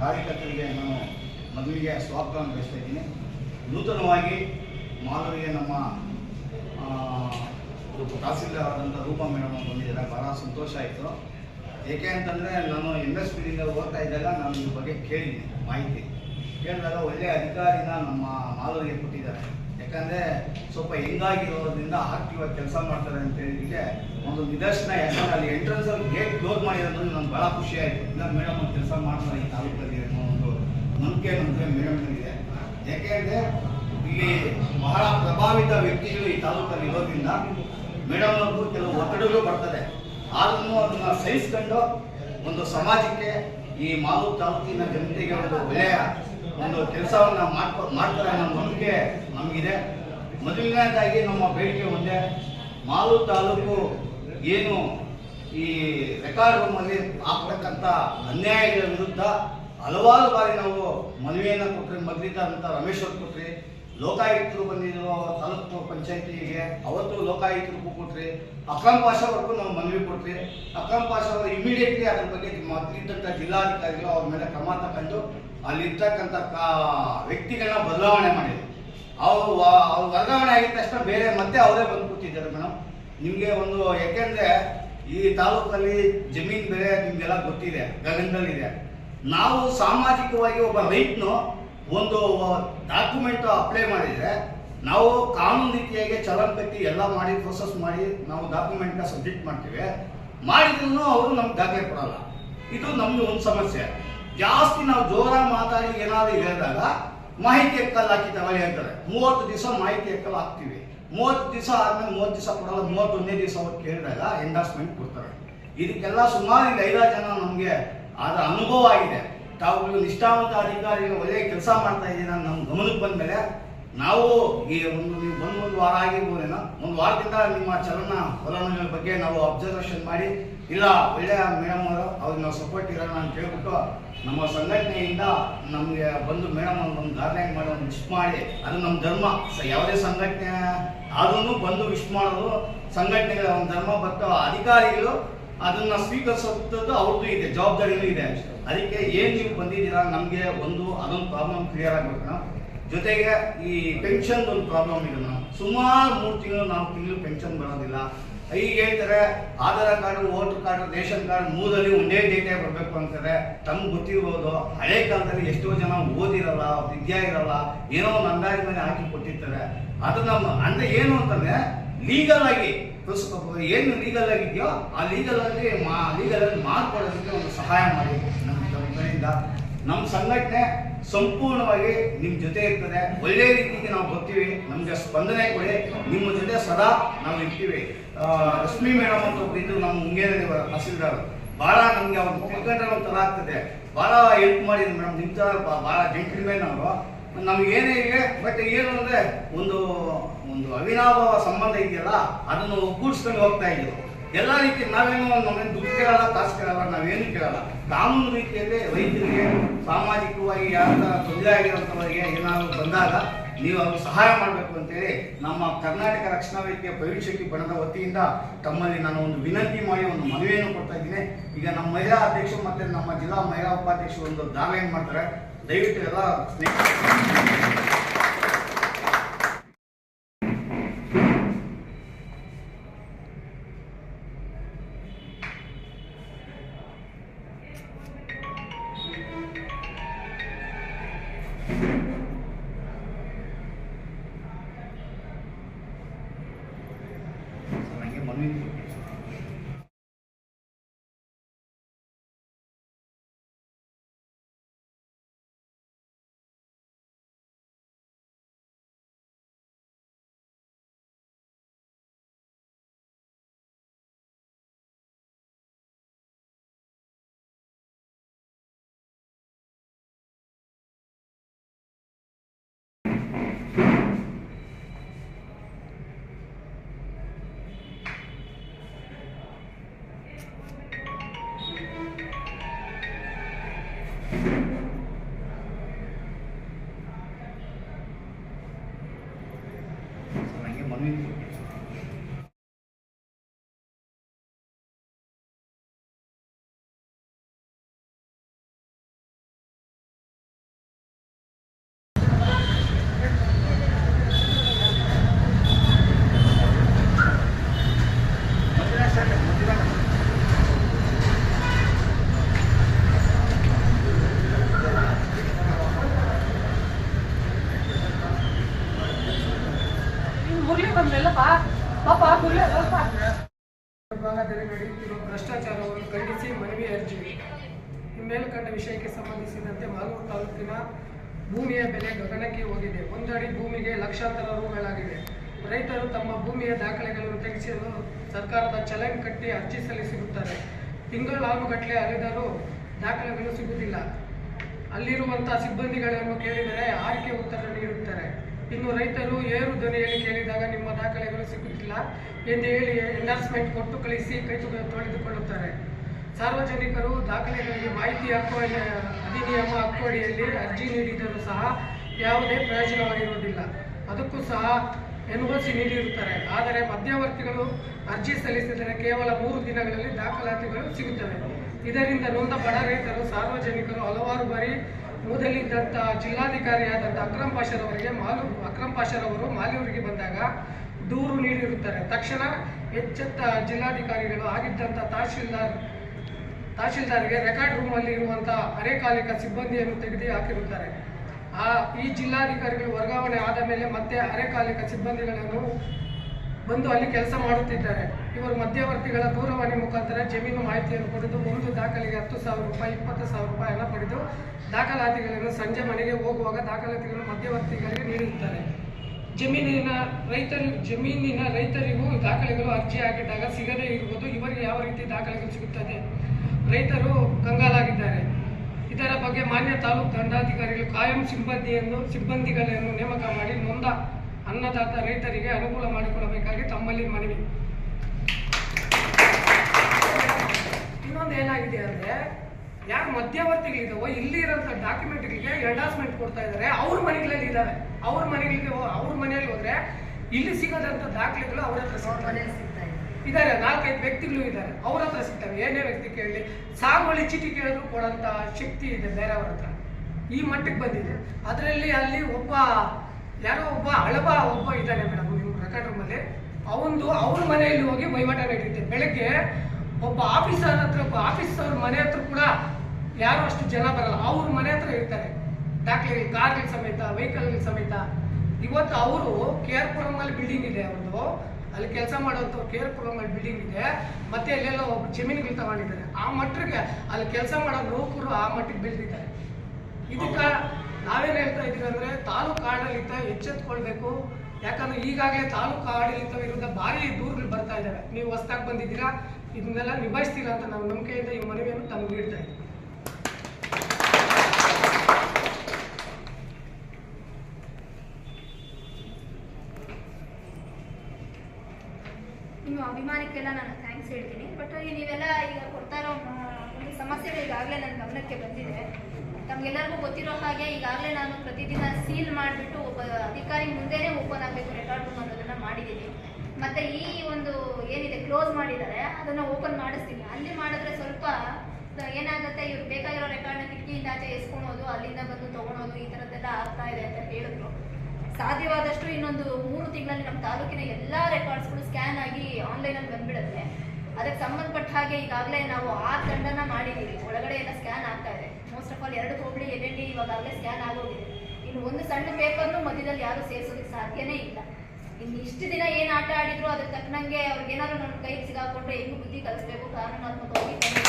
ಕಾರ್ಯಕರ್ತರಿಗೆ ನಾನು ಮೊದಲಿಗೆ ಸ್ವಾಗತವನ್ನು ಬಯಸ್ತಾ ಇದ್ದೀನಿ. ನೂತನವಾಗಿ ಮಾಲೂರಿಗೆ ನಮ್ಮ ತಹಸೀಲ್ದಾರ್ ಆದಂಥ ರೂಪ ಮೇಡಮ್ ಬಂದಿದ್ದಾರೆ. ಬಹಳ ಸಂತೋಷ ಆಯಿತು. ಏಕೆ ಅಂತಂದರೆ ನಾನು ಎಂ ಎಸ್ ಪಿಯಿಂದ ಓದ್ತಾ ಇದ್ದಾಗ ನಾನು ಇದ್ರ ಬಗ್ಗೆ ಕೇಳಿದ್ದೀನಿ, ಮಾಹಿತಿ. ಕೇಳಿದಾಗ ಒಳ್ಳೆಯ ಅಧಿಕಾರಿನ ನಮ್ಮ ಮಾಲೂರಿಗೆ ಕೊಟ್ಟಿದ್ದಾರೆ. ಯಾಕಂದರೆ ಸ್ವಲ್ಪ ಹೆಂಗಾಗಿರೋದ್ರಿಂದ ಆಕ್ಟಿವಾಗಿ ಕೆಲಸ ಮಾಡ್ತಾರೆ ಅಂತ ಹೇಳಿದಕ್ಕೆ ಒಂದು ನಿದರ್ಶನ ಯಾಕಂದ್ರೆ ಅಲ್ಲಿ ಎಂಟ್ರೆನ್ಸ್ ಅಲ್ಲಿ ಗೇಟ್ ಕ್ಲೋಸ್ ಮಾಡಿರೋದು ನನಗೆ ಬಹಳ ಖುಷಿ ಆಯಿತು. ಇಲ್ಲ ಮೇಡಮ್ ಒಂದು ಕೆಲಸ ಮಾಡ್ತಾರೆ ಈ ತಾಲೂಕಲ್ಲಿ ಅನ್ನೋ ಒಂದು ನಂಬಿಕೆ ನಮಗೆ ಯಾಕೆ ಅಂದ್ರೆ ಇಲ್ಲಿ ಬಹಳ ಪ್ರಭಾವಿತ ವ್ಯಕ್ತಿಗಳು ಈ ತಾಲೂಕಲ್ಲಿ ಇರೋದ್ರಿಂದ ಮೇಡಮ್ ಅವ್ರಿಗೂ ಕೆಲವು ಒತ್ತಡಗಳು ಬರ್ತದೆ. ಆದ್ರೂ ಅದನ್ನ ಸಹಿಸ್ಕೊಂಡು ಒಂದು ಸಮಾಜಕ್ಕೆ ಈ ಮಾವು ತಾಲೂಕಿನ ಜನತೆಗೆ ಒಂದು ಒಳ್ಳೆಯ ಒಂದು ಕೆಲಸವನ್ನ ಮಾಡ್ಕೊ, ಮಾಡ್ತಾರೆ ಅನ್ನೋ ನಂಬಿಕೆ ನಮಗಿದೆ. ಮೊದಲನೇದಾಗಿ ನಮ್ಮ ಬೇಡಿಕೆ ಒಂದೇ ಮಾಲೂರು ತಾಲೂಕು ಏನು ಈ ರೆಕಾರ್ಡ್ ರೂಮಲ್ಲಿ ಆಗ್ತಕ್ಕಂಥ ಅನ್ಯಾಯಗಳ ವಿರುದ್ಧ ಹಲವಾರು ಬಾರಿ ನಾವು ಮನವಿಯನ್ನು ಕೊಟ್ಟರೆ ಮಗ್ಲಿದ್ದಂಥ ರಮೇಶ್ವರ್ ಕೊಟ್ರಿ, ಲೋಕಾಯುಕ್ತರು ಬಂದಿದ್ರು ತಾಲೂಕು ಪಂಚಾಯತಿಗೆ, ಅವತ್ತು ಲೋಕಾಯುಕ್ತರಿಗೂ ಕೊಟ್ರಿ, ಅಕ್ರಮ್ ಪಾಷಾ ಅವ್ರಿಗೂ ನಾವು ಮನವಿ ಕೊಟ್ರಿ. ಅಕ್ರಮ್ ಪಾಷ ಅವರು ಇಮಿಡಿಯೇಟ್ಲಿ ಅದ್ರ ಬಗ್ಗೆ ಇದ್ದಂಥ ಜಿಲ್ಲಾಧಿಕಾರಿಗಳು ಅವ್ರ ಮೇಲೆ ಕ್ರಮ ತಗೊಂಡು ಅಲ್ಲಿರ್ತಕ್ಕಂಥ ಕಾ ವ್ಯಕ್ತಿಗಳನ್ನ ಬದಲಾವಣೆ ಮಾಡಿದ್ರು. ಅವರು ಅವ್ರು ವರ್ಗಾವಣೆ ಆಗಿದ ತಕ್ಷಣ ಬೇರೆ ಮತ್ತೆ ಅವರೇ ಬಂದು ಕೂತಿದ್ದಾರೆ ಮೇಡಮ್ ನಿಮಗೆ ಒಂದು, ಯಾಕೆಂದ್ರೆ ಈ ತಾಲೂಕಲ್ಲಿ ಜಮೀನ್ ಬೆಲೆ ನಿಮಗೆಲ್ಲ ಗೊತ್ತಿದೆ, ಗಗನದಲ್ಲಿದೆ. ನಾವು ಸಾಮಾಜಿಕವಾಗಿ ಒಬ್ಬ ರೈತನು ಒಂದು ಡಾಕ್ಯುಮೆಂಟ್ ಅಪ್ಲೈ ಮಾಡಿದರೆ ನಾವು ಕಾನೂನು ರೀತಿಯಾಗಿ ಚಲನ್ ಕಟ್ಟಿ ಎಲ್ಲ ಮಾಡಿ ಪ್ರೊಸೆಸ್ ಮಾಡಿ ನಾವು ಡಾಕ್ಯುಮೆಂಟ್ನ ಸಬ್ಮಿಟ್ ಮಾಡ್ತೀವಿ. ಮಾಡಿದ್ರು ಅವರು ನಮ್ಗೆ ದಾಖಲೆ ಕೊಡಲ್ಲ. ಇದು ನಮ್ದು ಒಂದು ಸಮಸ್ಯೆ. ಜಾಸ್ತಿ ನಾವು ಜೋರಾಗಿ ಮಾತಾಡಿ ಏನಾದರೂ ಹೇಳಿದಾಗ ಮಾಹಿತಿ ಎಕ್ಕಲ್ ಹಾಕಿ ಅಂತಾರೆ. ಮೂವತ್ತು ದಿವಸ ಮಾಹಿತಿ ಎಕ್ಕಲ್ ಹಾಕ್ತೀವಿ. ಮೂವತ್ತು ದಿವಸ ಆದ್ಮೇಲೆ ಮೂವತ್ತು ದಿವಸ ಕೊಡಲ್ಲ ಮೂವತ್ತೊಂದೇ ದಿವಸ ಅವ್ರು ಕೇಳಿದಾಗ ಎಂಡಾಸ್ಮೆಂಟ್ ಕೊಡ್ತಾರೆ. ಇದಕ್ಕೆಲ್ಲ ಸುಮಾರು ಈಗ ಐದಾರು ಜನ ನಮಗೆ ಆದ ಅನುಭವ ಆಗಿದೆ. ತಾವುಗಳು ನಿಷ್ಠಾವಂತ ಅಧಿಕಾರಿಗಳು ಒಳ್ಳೆಯ ಕೆಲಸ ಮಾಡ್ತಾ ಇದ್ದೀರ ನಮ್ಮ ಗಮನಕ್ಕೆ ಬಂದಮೇಲೆ ನಾವು ಈ ಒಂದು ನೀವು ಬಂದು ಒಂದು ವಾರ ಆಗಿರ್ಬೋದೇನೋ, ಒಂದು ವಾರದಿಂದ ನಿಮ್ಮ ಚಲನ ವಲನಗಳ ಬಗ್ಗೆ ನಾವು ಅಬ್ಸರ್ವೇಷನ್ ಮಾಡಿ ಇಲ್ಲ, ಒಳ್ಳೆಯ ಮೇಡಮ್ ಅವರು ಅವ್ರಿಗೆ ನಾವು ಸಪೋರ್ಟ್ ಇರೋಣ ಅಂತ ಹೇಳ್ಬಿಟ್ಟು ನಮ್ಮ ಸಂಘಟನೆಯಿಂದ ನಮಗೆ ಬಂದು ಮೇಡಮ್ ಒಂದು ಧಾರಣೆ ಮಾಡಿ ಒಂದು ವಿಶ್ ಮಾಡಿ, ಅದು ನಮ್ಮ ಧರ್ಮ. ಯಾವುದೇ ಸಂಘಟನೆ ಆದ್ರೂ ಬಂದು ವಿಶ್ ಮಾಡೋದು ಸಂಘಟನೆಗಳ ಒಂದು ಧರ್ಮ ಬರ್ತಾವ ಅಧಿಕಾರಿಗಳು ಅದನ್ನ ಸ್ವೀಕರಿಸೋದು ಅವ್ರದ್ದು ಇದೆ, ಜವಾಬ್ದಾರಿನೂ ಇದೆ. ಅದಕ್ಕೆ ಏನ್ ನೀವು ಬಂದಿದ್ದೀರಾ, ನಮಗೆ ಒಂದು, ಅದೊಂದು ಪ್ರಾಬ್ಲಮ್ ಕ್ಲಿಯರ್ ಆಗಬೇಕು ನಾವು ಜೊತೆಗೆ ಈ ಪೆನ್ಷನ್ದು ಒಂದು ಪ್ರಾಬ್ಲಮ್ ಇದೆ ನಾವು ಸುಮಾರು ಮೂರು ತಿಂಗಳು ನಾಲ್ಕು ತಿಂಗಳು ಪೆನ್ಷನ್ ಬರೋದಿಲ್ಲ. ಈಗ ಹೇಳ್ತಾರೆ, Aadhaar card, voter card, ration card ಮೂರಲ್ಲಿ ಒಂದೇ ಡೇಟೇ ಬರಬೇಕು ಅಂತಾರೆ. ತಮ್ಗೆ ಗೊತ್ತಿರ್ಬೋದು ಹಳೆ ಕಾಲದಲ್ಲಿ ಎಷ್ಟೋ ಜನ ಓದಿರಲ್ಲ, ವಿದ್ಯೆ ಇರಲ್ಲ ಏನೋ ಒಂದು ಅಂದಾಜು ಮೇಲೆ ಹಾಕಿ ಕೊಟ್ಟಿರ್ತಾರೆ. ಅದು ನಮ್ಮ ಅಂದ್ರೆ ಏನು ಅಂತಂದ್ರೆ ಲೀಗಲ್ ಆಗಿ ಏನು ಲೀಗಲ್ ಆಗಿದೆಯೋ, ಆ ಲೀಗಲ್ ಮಾ ಲೀಗಲ್ ಅಲ್ಲಿ ಮಾಡ್ಕೊಳ್ಳೋದಕ್ಕೆ ಒಂದು ಸಹಾಯ ಮಾಡಿ. ನಮ್ಮ ಸಂಘಟನೆ ಸಂಪೂರ್ಣವಾಗಿ ನಿಮ್ಮ ಜೊತೆ ಇರ್ತದೆ. ಒಳ್ಳೆ ರೀತಿಗೆ ನಾವು ಬರ್ತೀವಿ. ನಮಗೆ ಸ್ಪಂದನೆ ಕೊಡಿ. ನಿಮ್ಮ ಜೊತೆ ಸದಾ ನಾವು ಇರ್ತೀವಿ. ರಶ್ಮಿ ಮೇಡಮ್ ಅಂತ ಒಬ್ರು ಇದ್ರು ನಮ್ಮ ಮುಂಗೇರಿ ತಹಸೀಲ್ದಾರ್. ಭಾಳ ನಮಗೆ ಅವ್ರು ತಿಳ್ಕೊಂಡ್ರೆ ಒಂಥರ ಆಗ್ತದೆ. ಭಾಳ ಹೆಲ್ಪ್ ಮಾಡಿದ್ರು ಮೇಡಮ್ ನಿಮ್ಮ ಥರ ಭಾಳ ಜೆಂಟ್ಲ್ಮೇನ್ ಅವರು. ಏನೇ ಇದೆ ಬಟ್ ಏನು ಅಂದರೆ ಒಂದು ಒಂದು ಅವಿನಾಭಾವ ಸಂಬಂಧ ಇದೆಯಲ್ಲ, ಅದನ್ನು ಒಗ್ಗೂಡಿಸ್ಕೊಂಡು ಹೋಗ್ತಾ ಇದ್ದೀವಿ ಎಲ್ಲ ರೀತಿ ನಾವೇನು ನಮ್ಮನ್ನು ದುಡ್ಡು ಕೇಳಲ್ಲ, ಕಾಸು ಕೇಳಲ್ಲ, ನಾವೇನು ಕೇಳಲ್ಲ. ಕಾನೂನು ರೀತಿಯಲ್ಲಿ ರೈತರಿಗೆ, ಸಾಮಾಜಿಕವಾಗಿ ಯಾರ ತೊಂದರೆ ಆಗಿರೋಂಥವರಿಗೆ ಏನಾದರೂ ಬಂದಾಗ ನೀವು ಅವ್ರಿಗೆ ಸಹಾಯ ಮಾಡಬೇಕು ಅಂತೇಳಿ ನಮ್ಮ ಕರ್ನಾಟಕ ರಕ್ಷಣಾ ವೇದಿಕೆ ಭವಿಷ್ಯಕ್ಕೆ ಬಣದ ವತಿಯಿಂದ ತಮ್ಮಲ್ಲಿ ನಾನು ಒಂದು ವಿನಂತಿ ಮಾಡಿ ಒಂದು ಮನವಿಯನ್ನು ಕೊಡ್ತಾ ಇದ್ದೀನಿ. ಈಗ ನಮ್ಮ ಮಹಿಳಾ ಅಧ್ಯಕ್ಷರು ಮತ್ತು ನಮ್ಮ ಜಿಲ್ಲಾ ಮಹಿಳಾ ಉಪಾಧ್ಯಕ್ಷರು ಒಂದು ದಾವೇನು ಮಾಡ್ತಾರೆ? ದಯವಿಟ್ಟು ಎಲ್ಲ ಸ್ನೇಹಿತರು ನನಗೆ ಮನವಿ ವಿಭಾಗದಲ್ಲಿ ನಡೆಯುತ್ತಿರುವ ಭ್ರಷ್ಟಾಚಾರವನ್ನು ಖಂಡಿಸಿ ಮನವಿ ಅರ್ಜಿ. ಮೇಲ್ಕಂಡ ವಿಷಯಕ್ಕೆ ಸಂಬಂಧಿಸಿದಂತೆ ಮಾಲೂರು ತಾಲೂಕಿನ ಭೂಮಿಯ ಬೆಲೆ ಗಗನಕ್ಕೆ ಹೋಗಿದೆ. ಒಂದಡಿ ಭೂಮಿಗೆ ಲಕ್ಷಾಂತರ ರೂಗಳಾಗಿದೆ ರೈತರು ತಮ್ಮ ಭೂಮಿಯ ದಾಖಲೆಗಳನ್ನು ತೆಗೆಸಲು ಸರ್ಕಾರದ ಚಲನ್ ಕಟ್ಟಿ ಅರ್ಜಿ ಸಲ್ಲಿಸಿರುತ್ತಾರೆ. ತಿಂಗಳಾನುಗಟ್ಟಲೆ ಅರಿದರೂ ದಾಖಲೆಗಳು ಸಿಗುವುದಿಲ್ಲ. ಅಲ್ಲಿರುವಂತಹ ಸಿಬ್ಬಂದಿಗಳನ್ನು ಕೇಳಿದರೆ ಆಯ್ಕೆ ಉತ್ತರ ನೀಡುತ್ತಾರೆ. ಇನ್ನು ರೈತರು ಏರು ಧ್ವನಿಯಲ್ಲಿ ಕೇಳಿದಾಗ ನಿಮ್ಮ ದಾಖಲೆಗಳು ಸಿಗುತ್ತಿಲ್ಲ ಎಂದು ಹೇಳಿ ಎಂಡರ್ಸ್ಮೆಂಟ್ ಕೊಟ್ಟು ಕಳಿಸಿ ಕೈ ತೊಳೆದುಕೊಳ್ಳುತ್ತಾರೆ. ಸಾರ್ವಜನಿಕರು ದಾಖಲೆಗಳಿಗೆ ಮಾಹಿತಿ ಹಕ್ಕು ಅಧಿ- ಅಧಿನಿಯಮ ಹಕ್ಕು ಅಡಿಯಲ್ಲಿ ಅರ್ಜಿ ನೀಡಿದರೂ ಸಹ ಯಾವುದೇ ಪ್ರಯೋಜನವಾಗಿರುವುದಿಲ್ಲ. ಅದಕ್ಕೂ ಸಹ ಎನ್ ಸಿ ನೀಡಿರುತ್ತಾರೆ. ಆದರೆ ಮಧ್ಯವರ್ತಿಗಳು ಅರ್ಜಿ ಸಲ್ಲಿಸಿದರೆ ಕೇವಲ ಮೂರು ದಿನಗಳಲ್ಲಿ ದಾಖಲಾತಿಗಳು ಸಿಗುತ್ತವೆ. ಇದರಿಂದ ನೊಂದ ಬಡ ರೈತರು, ಸಾರ್ವಜನಿಕರು ಹಲವಾರು ಬಾರಿ ಮೊದಲಿದ್ದಂಥ ಜಿಲ್ಲಾಧಿಕಾರಿಯಾದಂಥ ಅಕ್ರಮ್ ಪಾಷರವರಿಗೆ ಮಾಲೂರು ಅಕ್ರಮ್ ಪಾಷರವರು ಮಾಲೂರಿಗೆ ಬಂದಾಗ ದೂರು ನೀಡಿರುತ್ತಾರೆ. ತಕ್ಷಣ ಎಚ್ಚೆತ್ತ ಜಿಲ್ಲಾಧಿಕಾರಿಗಳು ಆಗಿದ್ದಂಥ ತಹಶೀಲ್ದಾರ್, ತಹಶೀಲ್ದಾರ್ಗೆ ರೆಕಾರ್ಡ್ ರೂಮಲ್ಲಿ ಇರುವಂಥ ಅರೆಕಾಲಿಕ ಸಿಬ್ಬಂದಿಯನ್ನು ತೆಗೆದು ಹಾಕಿರುತ್ತಾರೆ. ಆ, ಈ ಜಿಲ್ಲಾಧಿಕಾರಿಗಳು ವರ್ಗಾವಣೆ ಆದ ಮೇಲೆ ಮತ್ತೆ ಅರೆಕಾಲಿಕ ಸಿಬ್ಬಂದಿಗಳನ್ನು ಬಂದು ಅಲ್ಲಿ ಕೆಲಸ ಮಾಡುತ್ತಿದ್ದಾರೆ. ಇವರು ಮಧ್ಯವರ್ತಿಗಳ ದೂರವಾಣಿ ಮುಖಾಂತರ ಜಮೀನು ಮಾಹಿತಿಯನ್ನು ಪಡೆದು ಒಂದು ದಾಖಲೆಗೆ ಹತ್ತು ಸಾವಿರ ರೂಪಾಯಿ, ಇಪ್ಪತ್ತು ಸಾವಿರ ರೂಪಾಯಿಯನ್ನು ಪಡೆದು ದಾಖಲಾತಿಗಳನ್ನು ಸಂಜೆ ಮನೆಗೆ ಹೋಗುವಾಗ ದಾಖಲಾತಿಗಳನ್ನು ಮಧ್ಯವರ್ತಿಗಳಿಗೆ ನೀಡುತ್ತಾರೆ ಜಮೀನಿನ ರೈತರು, ಜಮೀನಿನ ರೈತರಿಗೂ ದಾಖಲೆಗಳು ಅರ್ಜಿ ಹಾಕಿದಾಗ ಸಿಗದೇ ಇರುವುದು ಇವರಿಗೆ ಯಾವ ರೀತಿ ದಾಖಲೆಗಳು ಸಿಗುತ್ತದೆ? ರೈತರು ಕಂಗಾಲಾಗಿದ್ದಾರೆ. ಇದರ ಬಗ್ಗೆ ಮಾನ್ಯ ತಾಲೂಕು ದಂಡಾಧಿಕಾರಿಗಳು ಕಾಯಂ ಸಿಬ್ಬಂದಿಯನ್ನು, ಸಿಬ್ಬಂದಿಗಳನ್ನು ನೇಮಕ ಮಾಡಿ ನೊಂದ ಅನ್ನದಾತ ರೈತರಿಗೆ ಅನುಕೂಲ ಮಾಡಿಕೊಡಬೇಕಾಗಿ ತಮ್ಮಲ್ಲಿ ಮನವಿ. ಇನ್ನೊಂದು ಏನಾಗಿದೆ ಅಂದ್ರೆ ಯಾರು ಮಧ್ಯವರ್ತಿಗಳಿದಾವೋ ಇಲ್ಲಿ ಇರೋಂಥ ಡಾಕ್ಯುಮೆಂಟ್ಗಳಿಗೆ ಎಂಡಾಸ್ಮೆಂಟ್ ಕೊಡ್ತಾ ಇದ್ದಾರೆ ಅವ್ರ ಮನೆಗಳಲ್ಲಿ ಇದಾವೆ. ಅವ್ರ ಮನೆಗಳಿಗೆ ಅವ್ರ ಮನೆಯಲ್ಲಿ ಹೋದ್ರೆ ಇಲ್ಲಿ ಸಿಗೋದಂಥ ದಾಖಲೆಗಳು ಅವ್ರ ಹತ್ರ ಸಿಗ್ತವೆ. ಇದ್ದಾರೆ ನಾಲ್ಕೈದು ವ್ಯಕ್ತಿಗಳು ಇದ್ದಾರೆ ಅವ್ರ ಹತ್ರ ಸಿಗ್ತವೆ. ಏನೇ ವ್ಯಕ್ತಿ ಕೇಳಲಿ ಸಾಗುವಳಿ ಚೀಟಿ ಕೇಳಿದ್ರು ಕೊಡೋಂಥ ಶಕ್ತಿ ಇದೆ ಬೇರೆಯವ್ರ ಹತ್ರ. ಈ ಮಟ್ಟಕ್ಕೆ ಬಂದಿದೆ. ಅದರಲ್ಲಿ ಅಲ್ಲಿ ಒಬ್ಬ ಯಾರೋ ಒಬ್ಬ ಹಳಬ ಒಬ್ಬ ಇದ್ದಾನೆ ಮೇಡಮ್ ನಿಮ್ಮ ರೆಕಾರ್ಡ್ ರೂಮಲ್ಲಿ ಅವನದು ಅವ್ರ ಮನೆಯಲ್ಲಿ ಹೋಗಿ ವಹಿವಾಟ ನಡೆಯುತ್ತೆ. ಬೆಳಗ್ಗೆ ಒಬ್ಬ ಆಫೀಸರ್ ಹತ್ರ, ಒಬ್ಬ ಆಫೀಸರ್ ಮನೆ ಹತ್ರ ಕೂಡ ಯಾರು ಅಷ್ಟು ಜನ ಬರಲ್ಲ. ಅವ್ರ ಮನೆ ಹತ್ರ ಇರ್ತಾರೆ. ದಾಖಲೆಗಳು, ಕಾರ್ಗಳ ಸಮೇತ, ವೆಹಿಕಲ್ಗಳ ಸಮೇತ. ಇವತ್ತು ಅವರು ಕೆ ಆರ್ ಪುರಮಲ್ಲಿ ಬಿಲ್ಡಿಂಗ್ ಇದೆ ಅವ್ರದ್ದು ಅಲ್ಲಿ ಕೆಲಸ ಮಾಡುವಂಥ ಕೆ ಆರ್ ಪುರಮಲ್ಲಿ ಬಿಲ್ಡಿಂಗ್ ಇದೆ. ಮತ್ತೆ ಅಲ್ಲೆಲ್ಲ ಒಬ್ಬ ಜಮೀನುಗಳು ತಗೊಂಡಿದ್ದಾರೆ. ಆ ಮಟ್ಟಿಗೆ ಅಲ್ಲಿ ಕೆಲಸ ಮಾಡೋ ನೌಕರು ಆ ಮಟ್ಟಿಗೆ ಬೆಳೆದಿದ್ದಾರೆ. ಇದೀವಿ ಅಂದ್ರೆ ತಾಲೂಕು ಆಡಳಿತ ಎಚ್ಚೆತ್ಕೊಳ್ಬೇಕು. ಯಾಕಂದ್ರೆ ಈಗಾಗಲೇ ತಾಲೂಕು ಆಡಳಿತ ವಿರುದ್ಧ ಭಾರಿ ದೂರುಗಳು ಬರ್ತಾ ಇದ್ದಾವೆ ನೀವು ಹೊಸ್ದಾಗಿ ಬಂದಿದ್ದೀರಾ, ಇದನ್ನೆಲ್ಲ ನಿಭಾಯಿಸ್ತೀರಾ ಅಂತ ನಾವು ನಂಬಿಕೆಯಿಂದ ಈ ಮನವಿಯನ್ನು ತಮ್ಗೆ ನೀಡ್ತಾ ಇದ್ದೀವಿ ನಿಮ್ಮ ಅಭಿಮಾನಕ್ಕೆಲ್ಲ ನಾನು ಥ್ಯಾಂಕ್ಸ್ ಹೇಳ್ತೀನಿ. ಬಟ್ ನೀವೆಲ್ಲ ಈಗ ಕೊಡ್ತಾ ಇರೋ ಸಮಸ್ಯೆಗಳು ಈಗಾಗಲೇ ನನ್ನ ಗಮನಕ್ಕೆ ಬಂದಿದೆ. ತಮಗೆಲ್ಲರಿಗೂ ಗೊತ್ತಿರೋ ಹಾಗೆ ಈಗಾಗಲೇ ನಾನು ಪ್ರತಿದಿನ ಸೀಲ್ ಮಾಡಿಬಿಟ್ಟು ಒಬ್ಬ ಅಧಿಕಾರಿ ಮುಂದೆನೇ ಓಪನ್ ಆಗಬೇಕು ರೆಕಾರ್ಡ್ ರೂಮ್ ಅನ್ನೋದನ್ನ ಮಾಡಿದ್ದೀನಿ. ಮತ್ತೆ ಈ ಒಂದು ಏನಿದೆ ಕ್ಲೋಸ್ ಮಾಡಿದ್ದಾರೆ, ಅದನ್ನ ಓಪನ್ ಮಾಡಿಸ್ತೀನಿ. ಅಲ್ಲಿ ಮಾಡಿದ್ರೆ ಸ್ವಲ್ಪ ಏನಾಗುತ್ತೆ, ಇವ್ರು ಬೇಕಾಗಿರೋ ರೆಕಾರ್ಡ್ನ ಕಿಟಕಿಯಿಂದ ಆಚೆ ಎಸ್ಕೊಳೋದು, ಅಲ್ಲಿಂದ ಬಂದು ತಗೊಳೋದು, ಈ ಥರದ್ದೆಲ್ಲ ಆಗ್ತಾ ಇದೆ ಅಂತ ಹೇಳಿದ್ರು. ಸಾಧ್ಯವಾದಷ್ಟು ಇನ್ನೊಂದು ಮೂರು ತಿಂಗಳಲ್ಲಿ ನಮ್ಮ ತಾಲೂಕಿನ ಎಲ್ಲ ರೆಕಾರ್ಡ್ಸ್ಗಳು ಸ್ಕ್ಯಾನ್ ಆಗಿ ಆನ್ಲೈನಲ್ಲಿ ಬಂದ್ಬಿಡುತ್ತೆ. ಅದಕ್ಕೆ ಸಂಬಂಧಪಟ್ಟ ಹಾಗೆ ಈಗಾಗಲೇ ನಾವು ಆ ತಂಡನ ಮಾಡಿದ್ದೀವಿ. ಒಳಗಡೆ ಎಲ್ಲ ಸ್ಕ್ಯಾನ್ ಆಗ್ತಾ ಇದೆ. ಮೋಸ್ಟ್ ಆಫ್ ಆಲ್ ಎರಡು ಹೋಬಳಿ ಎಲ್ ಎಲ್ ಡಿ ಇವಾಗಲೇ ಸ್ಕ್ಯಾನ್ ಆಗೋಗಿದೆ. ಇನ್ನು ಒಂದು ಸಣ್ಣ ಪೇಪರ್ನು ಮಧ್ಯದಲ್ಲಿ ಯಾರು ಸೇರಿಸೋದಕ್ಕೆ ಸಾಧ್ಯನೇ ಇಲ್ಲ. ಇನ್ನು ಇಷ್ಟು ದಿನ ಏನು ಆಟ ಆಡಿದ್ರು, ಅದಕ್ಕೆ ತಕ್ಕನಂಗೆ ಅವ್ರಿಗೆ ಏನಾದ್ರು ನನ್ನ ಕೈಗೆ ಸಿಗಾಕೊಂಡ್ರೆ ಹೆಂಗು ಬುದ್ಧಿ ಕಲಿಸ್ಬೇಕು ಕಾನೂನಾತ್ಮಕವಾಗಿ